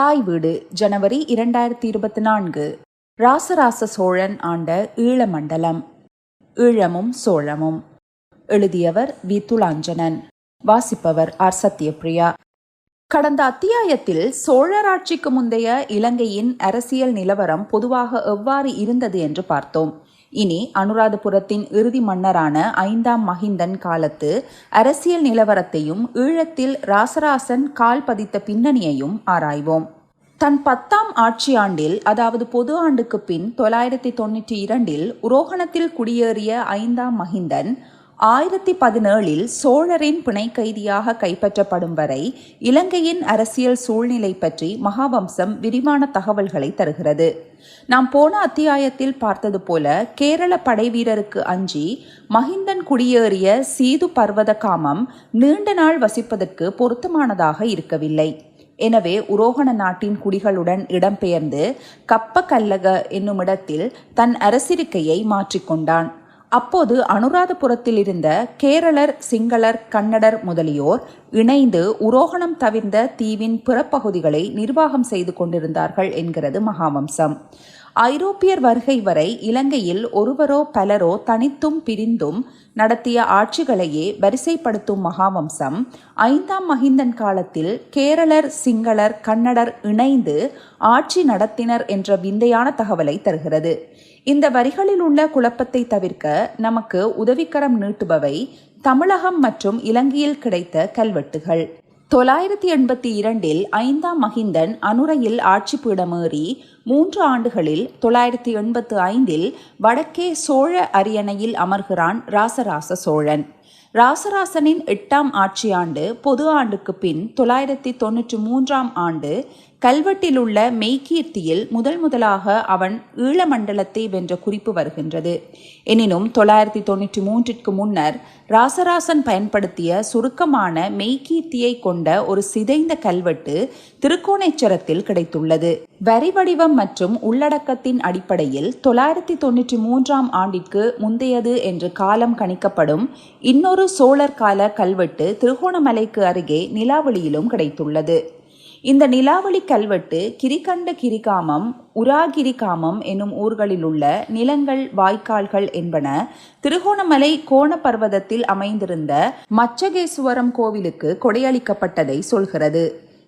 தாய் வீடு ஜனவரி இரண்டாயிரத்தி இருபத்தி நான்கு. ராசராச சோழன் ஆண்ட ஈழமண்டலம். ஈழமும் சோழமும். எழுதியவர் வி. துலாஞ்சனன். வாசிப்பவர் ஆர். சத்யபிரியா கடந்த அத்தியாயத்தில் சோழராட்சிக்கு முந்தைய இலங்கையின் அரசியல் நிலவரம் பொதுவாக எவ்வாறு இருந்தது என்று பார்த்தோம். இனி அனுராதபுரத்தின் இறுதி மன்னரான ஐந்தாம் மகிந்தன் காலத்து அரசியல் நிலவரத்தையும் ஈழத்தில் ராசராசன் கால் பதித்த பின்னணியையும் ஆராய்வோம். தன் பத்தாம் ஆட்சி ஆண்டில் அதாவது பொது ஆண்டுக்கு பின் தொள்ளாயிரத்தி தொண்ணூற்றி இரண்டில் உரோகணத்தில் குடியேறிய ஐந்தாம் மகிந்தன் ஆயிரத்தி பதினேழில் சோழரின் பிணை கைதியாக கைப்பற்றப்படும் வரை இலங்கையின் அரசியல் சூழ்நிலை பற்றி மகாவம்சம் விரிவான தகவல்களை தருகிறது. நாம் போன அத்தியாயத்தில் பார்த்தது போல கேரள படைவீரருக்கு அஞ்சி மஹிந்தன் குடியேறிய சீது பர்வத காமம் நீண்ட நாள் வசிப்பதற்கு பொருத்தமானதாக இருக்கவில்லை. எனவே உரோகண நாட்டின் குடிகளுடன் இடம்பெயர்ந்து கப்ப கல்லக என்னுமிடத்தில் தன் அரசிருக்கையை மாற்றிக்கொண்டான். அப்போது அனுராதபுரத்தில் இருந்த கேரளர் சிங்களர் கன்னடர் முதலியோர் இணைந்து உரோகணம் தவிர்ந்த தீவின் பிறப்பகுதிகளை நிர்வாகம் செய்து கொண்டிருந்தார்கள் என்கிறது மகாவம்சம். ஐரோப்பியர் வருகை வரை இலங்கையில் ஒருவரோ பலரோ தனித்தும் பிரிந்தும் நடத்திய ஆட்சிகளையே வரிசைப்படுத்தும் மகாவம்சம் ஐந்தாம் மகிந்தன் காலத்தில் கேரளர் சிங்களர் கன்னடர் இணைந்து ஆட்சி நடத்தினர் என்ற விந்தையான தகவலை தருகிறது. இந்த வரிகளில் உள்ள குழப்பத்தை தவிர்க்க நமக்கு உதவிக்கரம் நீட்டுபவை தமிழகம் மற்றும் இலங்கையில் கிடைத்த கல்வெட்டுகள். தொள்ளாயிரத்தி எண்பத்தி இரண்டில் ஐந்தாம் மகிந்தன் அனுரையில் ஆட்சி பீடமேறி மூன்று ஆண்டுகளில் தொள்ளாயிரத்தி எண்பத்து ஐந்தில் வடக்கே சோழ அரியணையில் அமர்கிறான் ராசராச சோழன். ராசராசனின் எட்டாம் ஆட்சியாண்டு பொது ஆண்டுக்கு பின் தொள்ளாயிரத்தி தொன்னூற்றி மூன்றாம் ஆண்டு கல்வெட்டிலுள்ள மெய்கீர்த்தியில் முதல் முதலாக அவன் ஈழமண்டலத்தை வென்ற குறிப்பு வருகின்றது. எனினும் தொள்ளாயிரத்தி தொன்னூற்றி மூன்றிற்கு முன்னர் ராசராசன் பயன்படுத்திய சுருக்கமான மெய்கீர்த்தியை கொண்ட ஒரு சிதைந்த கல்வெட்டு திருக்கோணேச்சரத்தில் கிடைத்துள்ளது. வரி வடிவம் மற்றும் உள்ளடக்கத்தின் அடிப்படையில் தொள்ளாயிரத்தி தொன்னூற்றி மூன்றாம் ஆண்டிற்கு முந்தையது என்று காலம் கணிக்கப்படும் இன்னொரு சோழர் கால கல்வெட்டு திருகோணமலைக்கு அருகே நிலாவளியிலும் கிடைத்துள்ளது. இந்த நிலாவளி கல்வெட்டு கிரிகண்ட கிரிகாமம் உராகிரிகாமம் என்னும் ஊர்களில் உள்ள நிலங்கள் வாய்க்கால்கள் என்பன திருகோணமலை கோண பர்வதத்தில் அமைந்திருந்த மச்சகேசுவரம் கோவிலுக்கு கொடையளிக்கப்பட்டதை சொல்கிறது.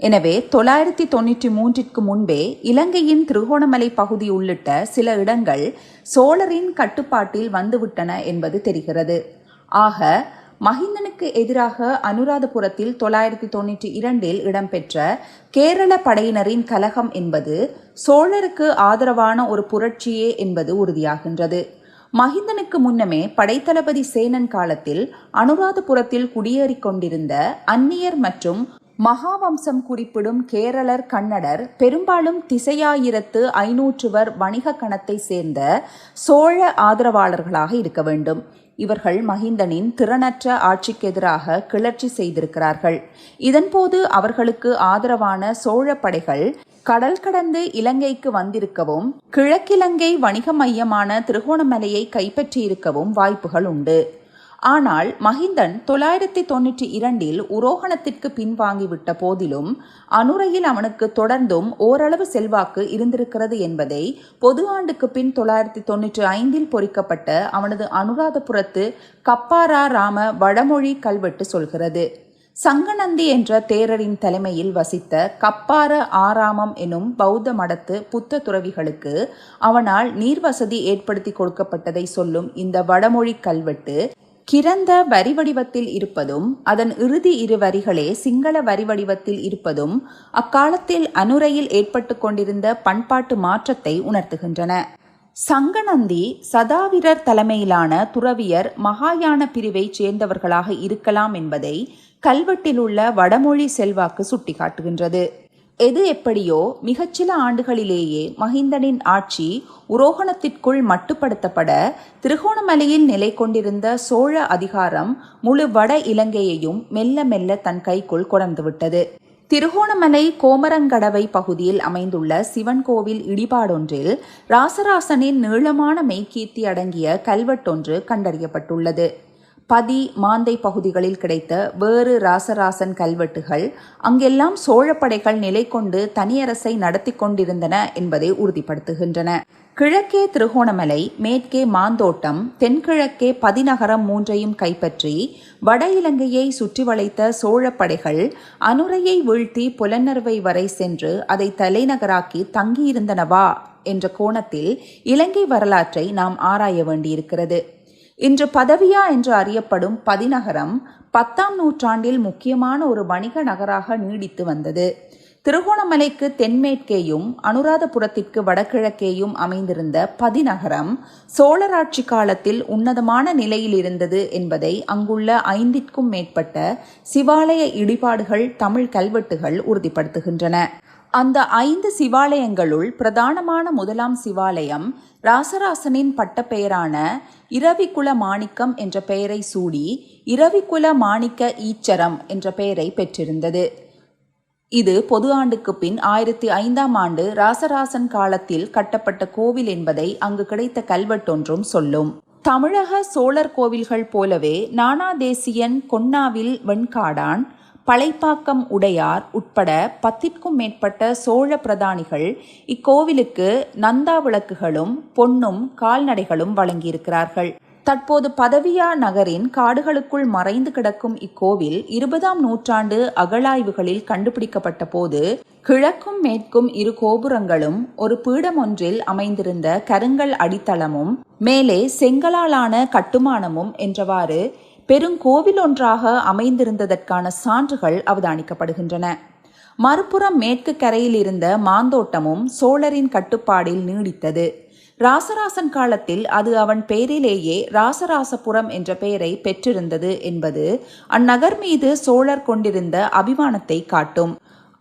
எனவே தொள்ளாயிரத்தி தொன்னூற்றி மூன்றிற்கு முன்பே இலங்கையின் திருகோணமலை பகுதி உள்ளிட்ட சில இடங்கள் சோழரின் கட்டுப்பாட்டில் வந்துவிட்டன என்பது தெரிகிறது. ஆக மஹிந்தனுக்கு எதிராக அனுராதபுரத்தில் தொள்ளாயிரத்தி தொண்ணூற்றி இரண்டில் இடம்பெற்ற கேரள படையினரின் கலகம் என்பது சோழருக்கு ஆதரவான ஒரு புரட்சியே என்பது உறுதியாகின்றது. மஹிந்தனுக்கு முன்னமே படைத்தளபதி சேனன் காலத்தில் அனுராதபுரத்தில் குடியேறிக் கொண்டிருந்த அந்நியர் மற்றும் மகாவம்சம் குறிப்பிடும் கேரளர் கன்னடர் பெரும்பாலும் திசையாயிரத்து ஐநூற்றுவர் வணிக கணத்தை சேர்ந்த சோழ ஆதரவாளர்களாக இருக்க வேண்டும். இவர்கள் மஹிந்தனின் திறனற்ற ஆட்சிக்கு எதிராக கிளர்ச்சி செய்திருக்கிறார்கள். இதன்போது அவர்களுக்கு ஆதரவான சோழ படைகள் கடல் கடந்து இலங்கைக்கு வந்திருக்கவும் கிழக்கிலங்கை வணிக மையமான திருகோணமலையை கைப்பற்றியிருக்கவும் வாய்ப்புகள் உண்டு. ஆனால் மஹிந்தன் தொள்ளாயிரத்தி தொன்னூற்றி இரண்டில் உரோகணத்திற்கு பின்வாங்கிவிட்ட போதிலும் அனுரையில் அவனுக்கு தொடர்ந்தும் ஓரளவு செல்வாக்கு இருந்திருக்கிறது என்பதை பொது ஆண்டுக்கு பின் தொள்ளாயிரத்தி தொன்னூற்றி ஐந்தில் பொறிக்கப்பட்ட அவனது அனுராதபுரத்து கப்பாரா ராம வடமொழி கல்வெட்டு சொல்கிறது. சங்கநந்தி என்ற தேரரின் தலைமையில் வசித்த கப்பார ஆராமம் எனும் பௌத்த மடத்து புத்த துறவிகளுக்கு அவனால் நீர்வசதி ஏற்படுத்தி கொடுக்கப்பட்டதை சொல்லும் இந்த வடமொழி கல்வெட்டு கிரந்த வரி வடிவத்தில் இருப்பதும் அதன் இறுதி இரு வரிகளே சிங்கள வரி வடிவத்தில் இருப்பதும் அக்காலத்தில் அனுரையில் ஏற்பட்டு கொண்டிருந்த பண்பாட்டு மாற்றத்தை உணர்த்துகின்றன. சங்கநந்தி சதாவிரர் தலைமையிலான துறவியர் மகாயான பிரிவைச் சேர்ந்தவர்களாக இருக்கலாம் என்பதை கல்வெட்டில் உள்ள வடமொழி செல்வாக்கு சுட்டிக்காட்டுகின்றது. எது எப்படியோ மிகச்சில ஆண்டுகளிலேயே மஹிந்தனின் ஆட்சி உரோகணத்திற்குள் மட்டுப்படுத்தப்பட திருகோணமலையில் நிலை கொண்டிருந்த சோழ அதிகாரம் முழு வட இலங்கையையும் மெல்ல மெல்ல தன் கைக்குள் கொடர்ந்துவிட்டது திருகோணமலை கோமரங்கடவை பகுதியில் அமைந்துள்ள சிவன் கோவில் இடிபாடொன்றில் ராசராசனின் நீளமான மெய்கீர்த்தி அடங்கிய கல்வெட்டொன்று கண்டறியப்பட்டுள்ளது. பதி மாந்தை பகுதிகளில் கிடைத்த வேறு ராசராசன் கல்வெட்டுகள் அங்கெல்லாம் சோழப்படைகள் நிலை கொண்டு தனியரசை நடத்தி கொண்டிருந்தன என்பதை உறுதிப்படுத்துகின்றன. கிழக்கே திருகோணமலை மேற்கே மாந்தோட்டம் தென்கிழக்கே பதிநகரம் மூன்றையும் கைப்பற்றி வட இலங்கையை சுற்றி வளைத்த சோழப்படைகள் அனுரையை வீழ்த்தி புலனர்வை வரை சென்று அதை தலைநகராக்கி தங்கியிருந்தனவா என்ற கோணத்தில் இலங்கை வரலாற்றை நாம் ஆராய வேண்டியிருக்கிறது. இன்று பதவியா என்று அறியப்படும் பதிநகரம் பத்தாம் நூற்றாண்டில் முக்கியமான ஒரு வணிக நகராக நீடித்து வந்தது. திருகோணமலைக்கு தென்மேற்கேயும் அனுராதபுரத்திற்கு வடகிழக்கேயும் அமைந்திருந்த பதிநகரம் சோழராட்சி காலத்தில் உன்னதமான நிலையில் இருந்தது என்பதை அங்குள்ள ஐந்திற்கும் மேற்பட்ட சிவாலய இடிபாடுகள் தமிழ் கல்வெட்டுகள் உறுதிப்படுத்துகின்றன. அந்த ஐந்து சிவாலயங்களுள் பிரதானமான முதலாம் சிவாலயம் ராசராசனின் பட்டப்பெயரான இரவிக்குல மாணிக்கம் என்ற பெயரை சூடி இரவிக்குல மாணிக்க ஈச்சரம் என்ற பெயரை பெற்றிருந்தது. இது பொது ஆண்டுக்கு பின் ஆயிரத்தி ஐந்தாம் ஆண்டு ராசராசன் காலத்தில் கட்டப்பட்ட கோவில் என்பதை அங்கு கிடைத்த கல்வெட்டொன்றும் சொல்லும். தமிழக சோழர் கோவில்கள் போலவே நானாதேசியன் கொன்னாவில் வெண்காடான் பழைப்பாக்கம் உடையார் உட்பட பத்திற்கும் மேற்பட்ட சோழ பிரதானிகள் இக்கோவிலுக்கு நந்தா விளக்குகளும் பொன்னும் கால்நடைகளும் வழங்கியிருக்கிறார்கள். தற்போது பதவியா நகரின் காடுகளுக்குள் மறைந்து கிடக்கும் இக்கோவில் இருபதாம் நூற்றாண்டு அகழாய்வுகளில் கண்டுபிடிக்கப்பட்ட போது கிழக்கும் மேற்கும் இரு கோபுரங்களும் ஒரு பீடம் ஒன்றில் அமைந்திருந்த கருங்கல் அடித்தளமும் மேலே செங்கலாலான கட்டுமானமும் என்றவாறு பெருங்கோவில் ஒன்றாக அமைந்திருந்ததற்கான சான்றுகள் அவதானிக்கப்படுகின்றன. மறுபுறம் மேற்கு கரையில் இருந்த மாந்தோட்டமும் சோழரின் கட்டுப்பாடில் நீடித்தது. ராசராசன் காலத்தில் அது அவன் பெயரிலேயே ராசராசபுரம் என்ற பெயரை பெற்றிருந்தது என்பது அந்நகர் மீது சோழர் கொண்டிருந்த அபிமானத்தை காட்டும்.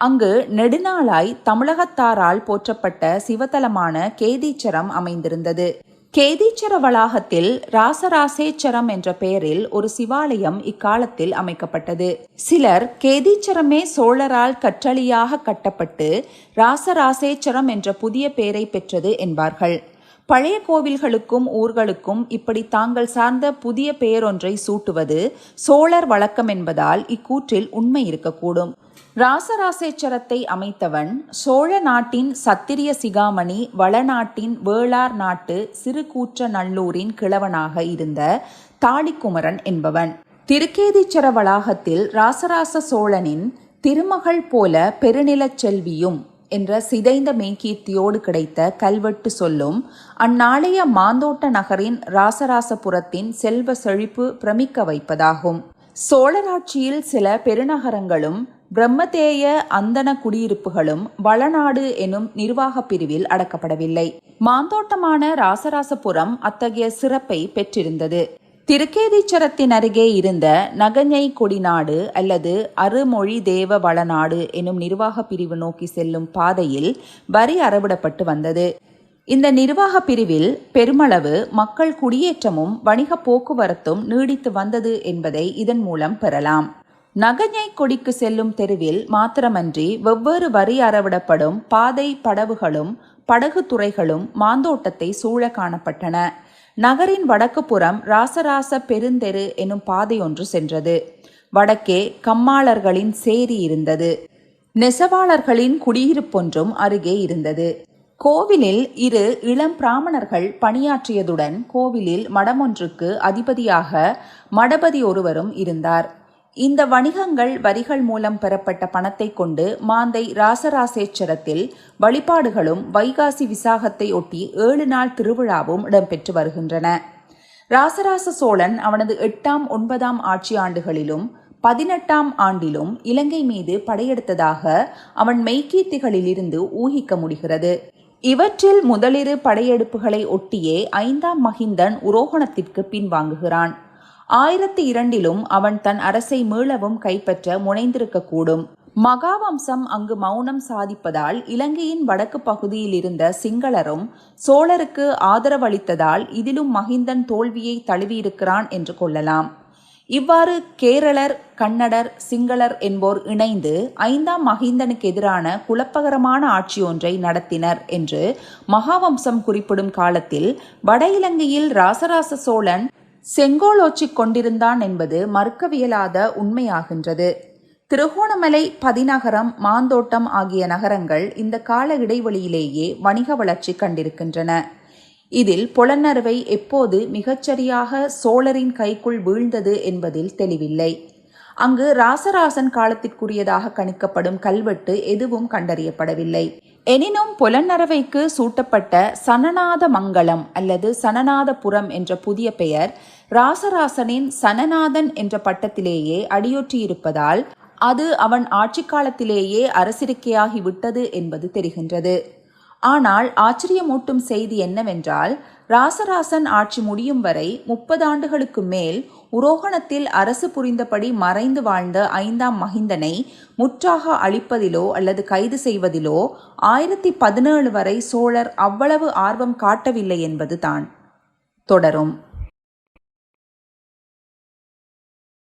அங்கு நெடுநாளாய் தமிழகத்தாரால் போற்றப்பட்ட சிவத்தலமான கேதீச்சரம் அமைந்திருந்தது. கேதீச்சர வளாகத்தில் ராசராசேச்சரம் என்ற பெயரில் ஒரு சிவாலயம் இக்காலத்தில் அமைக்கப்பட்டது. சிலர் கேதீச்சரமே சோழரால் கற்றளியாக கட்டப்பட்டு ராசராசேச்சரம் என்ற புதிய பெயரை பெற்றது என்பார்கள். பழைய கோவில்களுக்கும் ஊர்களுக்கும் இப்படி தாங்கள் சார்ந்த புதிய பெயரொன்றை சூட்டுவது சோழர் வழக்கம் என்பதால் இக்கூற்றில் உண்மை இருக்கக்கூடும். ராசராசேச்சரத்தை அமைத்தவன் சோழ நாட்டின் சத்திரிய சிகாமணி வளநாட்டின் வேளார் நாட்டு சிறுகூற்ற நல்லூரின் கிழவனாக இருந்த தாளிக்குமரன் என்பவன். திருக்கேதீச்சர வளாகத்தில் ராசராச சோழனின் திருமகள் போல பெருநிலச் செல்வியும் என்ற சிதைந்த மெய்கீர்த்தியோடு கிடைத்த கல்வெட்டு சொல்லும் அந்நாளைய மாந்தோட்ட நகரின் ராசராசபுரத்தின் செல்வ செழிப்பு பிரமிக்க வைப்பதாகும். சோழராட்சியில் சில பெருநகரங்களும் பிரம்மதேய அந்தன குடியிருப்புகளும் வளநாடு எனும் நிர்வாக பிரிவில் அடக்கப்படவில்லை. மாந்தோட்டமான ராசராசபுரம் அத்தகைய சிறப்பை பெற்றிருந்தது. திருக்கேதீச்சரத்தின் அருகே இருந்த நகஞை கொடிநாடு அல்லது அருமொழி தேவ வளநாடு எனும் நிர்வாக பிரிவு நோக்கி செல்லும் பாதையில் வரி அறவிடப்பட்டு வந்தது. இந்த நிர்வாக பிரிவில் பெருமளவு மக்கள் குடியேற்றமும் வணிக போக்குவரத்தும் நீடித்து வந்தது என்பதை இதன் மூலம் பெறலாம். நகஞை கொடிக்கு செல்லும் தெருவில் மாத்திரமன்றி வெவ்வேறு வரி அறவிடப்படும் பாதை படவுகளும் படகு துறைகளும் மாந்தோட்டத்தை சூழ காணப்பட்டன. நகரின் வடக்கு புறம் ராசராச பெருந்தெரு எனும் பாதை ஒன்று சென்றது. வடக்கே கம்மாளர்களின் சேரி இருந்தது. நெசவாளர்களின் குடியிருப்பொன்றும் அருகே இருந்தது. கோவிலில் இரு இளம் பிராமணர்கள் பணியாற்றியதுடன் கோவிலில் மடமொன்றுக்கு அதிபதியாக மடபதி ஒருவரும் இருந்தார். இந்த வணிகங்கள் வரிகள் மூலம் பெறப்பட்ட பணத்தை கொண்டு மாந்தை ராசராசேச்சரத்தில் வழிபாடுகளும் வைகாசி விசாகத்தை ஒட்டி ஏழு நாள் திருவிழாவும் இடம்பெற்று வருகின்றன. ராசராச சோழன் அவனது எட்டாம் ஒன்பதாம் ஆட்சி ஆண்டுகளிலும் பதினெட்டாம் ஆண்டிலும் இலங்கை மீது படையெடுத்ததாக அவன் மெய்கீர்த்திகளிலிருந்து ஊகிக்க முடிகிறது. இவற்றில் முதலிரு படையெடுப்புகளை ஒட்டியே ஐந்தாம் மகிந்தன் உரோகணத்திற்கு பின்வாங்குகிறான். ஆயிரத்தி இரண்டிலும் அவன் தன் அரசை மீளவும் கைப்பற்ற முனைந்திருக்கக்கூடும். மகாவம்சம் அங்கு மௌனம் சாதிப்பதால் இலங்கையின் வடக்கு பகுதியில் இருந்த சிங்களரும் சோழருக்கு ஆதரவளித்ததால் இதிலும் மகிந்தன் தோல்வியை தழுவியிருக்கிறான் என்று கொள்ளலாம். இவ்வாறு கேரளர் கன்னடர் சிங்களர் என்போர் இணைந்து ஐந்தாம் மகிந்தனுக்கு எதிரான குழப்பகரமான ஆட்சி ஒன்றை நடத்தினர் என்று மகாவம்சம் குறிப்பிடும் காலத்தில் வட இலங்கையில் ராசராச சோழன் செங்கோலோச்சிக் கொண்டிருந்தான் என்பது மறுக்கவியலாத உண்மையாகின்றது. திருகோணமலை பதிநகரம் மாந்தோட்டம் ஆகிய நகரங்கள் இந்த கால இடைவெளியிலேயே வணிக வளர்ச்சி கண்டிருக்கின்றன. இதில் புலனறுவை எப்போது மிகச்சரியாக சோழரின் கைக்குள் வீழ்ந்தது என்பதில் தெளிவில்லை. அங்கு ராசராசன் காலத்திற்குரியதாக கணிக்கப்படும் கல்வெட்டு எதுவும் கண்டறியப்படவில்லை. எனினும் புலனரவைக்கு சூட்டப்பட்ட சனநாத மங்கலம் அல்லது சனநாதபுரம் என்ற புதிய பெயர் ராசராசனின் சனநாதன் என்ற பட்டத்திலேயே அடியொற்றியிருப்பதால் அது அவன் ஆட்சி காலத்திலேயே அரசிருக்கையாகி விட்டது என்பது தெரிகின்றது. ஆனால் ஆச்சரியமூட்டும் செய்தி என்னவென்றால் ராசராசன் ஆட்சி முடியும் வரை முப்பது ஆண்டுகளுக்கு மேல் உரோகணத்தில் அரசு புரிந்தபடி மறைந்து வாழ்ந்த ஐந்தாம் மகிந்தனை முற்றாக அழிப்பதிலோ அல்லது கைது செய்வதிலோ ஆயிரத்தி பதினேழு வரை சோழர் அவ்வளவு ஆர்வம் காட்டவில்லை என்பதுதான். தொடரும்.